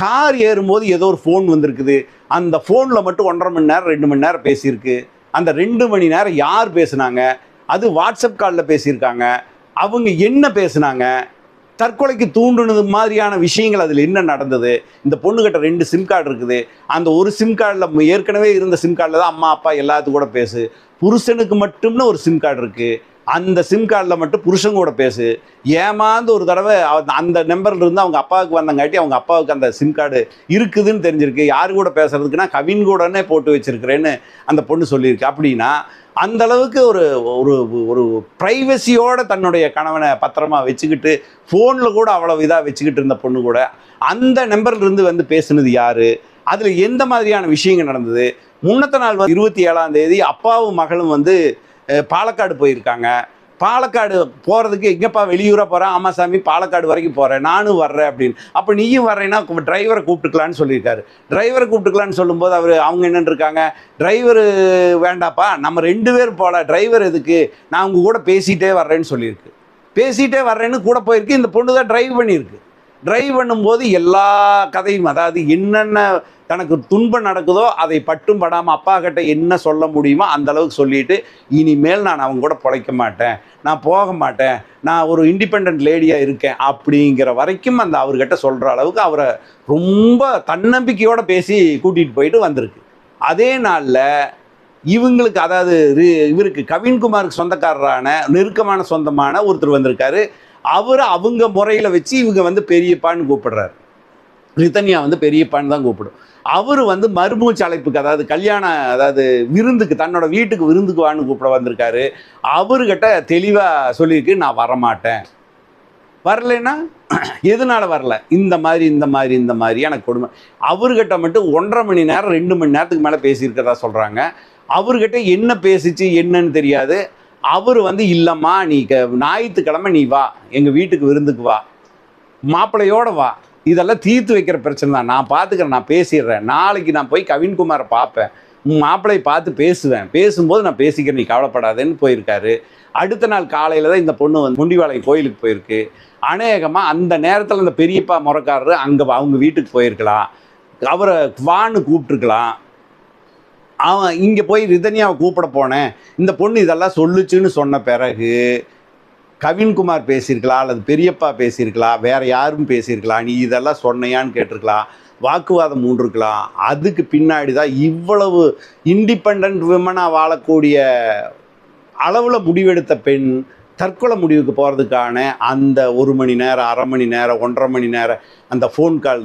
Car ஏறும்போது ஏதோ ஒரு ஃபோன் வந்திருக்குது. அந்த ஃபோனில் மட்டும் ஒன்றரை மணி நேரம் ரெண்டு மணி நேரம் பேசியிருக்கு. அந்த ரெண்டு மணி நேரம் யார் பேசுனாங்க? அது வாட்ஸ்அப் காலில் பேசியிருக்காங்க. அவங்க என்ன பேசுனாங்க? தற்கொலைக்கு தூண்டுனது மாதிரியான விஷயங்கள் அதில் என்ன நடந்தது? இந்த பொண்ணுக்கிட்ட ரெண்டு சிம் கார்டு இருக்குது. அந்த ஒரு சிம் கார்டில் ஏற்கனவே இருந்த சிம் கார்டில் தான் அம்மா அப்பா எல்லாத்து கூட பேசு. புருஷனுக்கு மட்டும்னு ஒரு சிம் கார்டு இருக்குது அந்த சிம் கார்டில் மட்டும் புருஷன் கூட பேசு. ஏமாந்து ஒரு தடவை அந்த நம்பர்ல இருந்து அவங்க அப்பாவுக்கு வந்தங்காட்டி அவங்க அப்பாவுக்கு அந்த சிம் கார்டு இருக்குதுன்னு தெரிஞ்சிருக்கு. யார் கூட பேசுறதுக்குன்னா கவின் கூடனே போட்டு வச்சிருக்கிறேன்னு அந்த பொண்ணு சொல்லியிருக்கு. அப்படின்னா அந்த அளவுக்கு ஒரு ஒரு ஒரு ப்ரைவசியோட தன்னுடைய கணவனை பத்திரமா வச்சுக்கிட்டு ஃபோனில் கூட அவ்வளவு இதாக வச்சுக்கிட்டு இருந்த பொண்ணு கூட அந்த நம்பர்லேருந்து வந்து பேசுனது யார்? அதில் எந்த மாதிரியான விஷயங்கள் நடந்தது? முன்னத்த நாள் இருபத்தி ஏழாம் தேதி அப்பாவும் மகளும் வந்து பாலக்காடு போயிருக்காங்க. பாலக்காடு போகிறதுக்கு எங்கேப்பா வெளியூராக போகிறேன் ஆமாம் சாமி பாலக்காடு வரைக்கும் போகிறேன் நானும் வர்றேன் அப்படின்னு. அப்போ நீயும் வர்றேன்னா டிரைவரை கூப்பிட்டுக்கலான்னு சொல்லியிருக்காரு. டிரைவரை கூப்பிட்டுக்கலான்னு சொல்லும்போது அவர் அவங்க என்னன்னு இருக்காங்க? டிரைவர் வேண்டாப்பா நம்ம ரெண்டு பேர் போகலாம் டிரைவர் எதுக்கு? நான் அவங்க கூட பேசிகிட்டே வர்றேன்னு சொல்லியிருக்கு. பேசிகிட்டே வர்றேன்னு கூட போயிருக்கு. இந்த பொண்ணு தான் டிரைவ் பண்ணியிருக்கு. டிரைவ் பண்ணும்போது எல்லா கதையும் அதாவது என்னென்ன தனக்கு துன்பம் நடக்குதோ அதை பட்டும் படாமல் அப்பா கிட்ட என்ன சொல்ல முடியுமோ அந்த அளவுக்கு சொல்லிட்டு இனிமேல் நான் அவங்க கூட பிழைக்க மாட்டேன். நான் போக மாட்டேன். நான் ஒரு இண்டிபெண்ட் லேடியாக இருக்கேன். அப்படிங்கிற வரைக்கும் அந்த அவர்கிட்ட சொல்கிற அளவுக்கு அவரை ரொம்ப தன்னம்பிக்கையோடு பேசி கூட்டிகிட்டு போயிட்டு வந்திருக்கு. அதே நாளில் இவங்களுக்கு அதாவது இவருக்கு கவின்குமாருக்கு சொந்தக்காரரான நெருக்கமான சொந்தமான ஒருத்தர் வந்திருக்காரு. அவர் அவங்க முறையில் வச்சு இவங்க வந்து பெரியப்பான்னு கூப்பிடுறாரு. ரிதன்யா வந்து பெரியப்பான்னு தான் கூப்பிடும். அவர் வந்து மறுமூச்சு அழைப்புக்கு அதாவது கல்யாண அதாவது விருந்துக்கு தன்னோட வீட்டுக்கு விருந்துக்கு வான்னு கூப்பிட வந்திருக்காரு. அவர்கிட்ட தெளிவாக சொல்லியிருக்கு நான் வரமாட்டேன். வரலைன்னா எதனால வரல? இந்த மாதிரி இந்த மாதிரி இந்த மாதிரி எனக்கு கொடுமை. அவர்கிட்ட மட்டும் ஒன்றரை மணி நேரம் ரெண்டு மணி நேரத்துக்கு மேலே பேசியிருக்கிறதா சொல்கிறாங்க அவர்கிட்ட என்ன பேசிச்சு என்னன்னு தெரியாது. அவர் வந்து இல்லைம்மா நீ க ஞாயிற்றுக்கிழமை நீ வா. எங்கள் வீட்டுக்கு விருந்துக்கு வா. மாப்பிள்ளையோட வா. இதெல்லாம் தீர்த்து வைக்கிற பிரச்சனை தான். நான் பார்த்துக்கிறேன் நான் பேசிடுறேன். நாளைக்கு நான் போய் கவின்குமாரை பார்ப்பேன். உன் மாப்பிள்ளையை பார்த்து பேசுவேன். பேசும்போது நான் பேசிக்கிறேன் நீ கவலைப்படாதேன்னு போயிருக்காரு. அடுத்த நாள் காலையில் தான் இந்த பொண்ணு வந்து முண்டிவாளை கோயிலுக்கு போயிருக்கு. அநேகமாக அந்த நேரத்தில் அந்த பெரியப்பா முறக்காரரு அங்கே அவங்க வீட்டுக்கு போயிருக்கலாம். அவரை வான்னு கூப்பிட்டுருக்கலாம். அவன் இங்கே போய் ரிதன்யாவை கூப்பிட போனேன். இந்த பொண்ணு இதெல்லாம் சொல்லுச்சுன்னு சொன்ன பிறகு கவின்குமார் பேசியிருக்கலாம் அல்லது பெரியப்பா பேசியிருக்கலாம் வேற யாரும் பேசியிருக்கலாம் நீ இதெல்லாம் சொன்னையான்னு கேட்டிருக்கலாம் வாக்குவாதம் மூன்றுருக்கலாம் அதுக்கு பின்னாடி தான் இவ்வளவு இண்டிபெண்ட் விமனாக வாழக்கூடிய அளவில் முடிவெடுத்த பெண் தற்கொலை முடிவுக்கு போகிறதுக்கான அந்த ஒரு மணி நேரம் அரை மணி நேரம் ஒன்றரை மணி நேரம் அந்த ஃபோன் கால்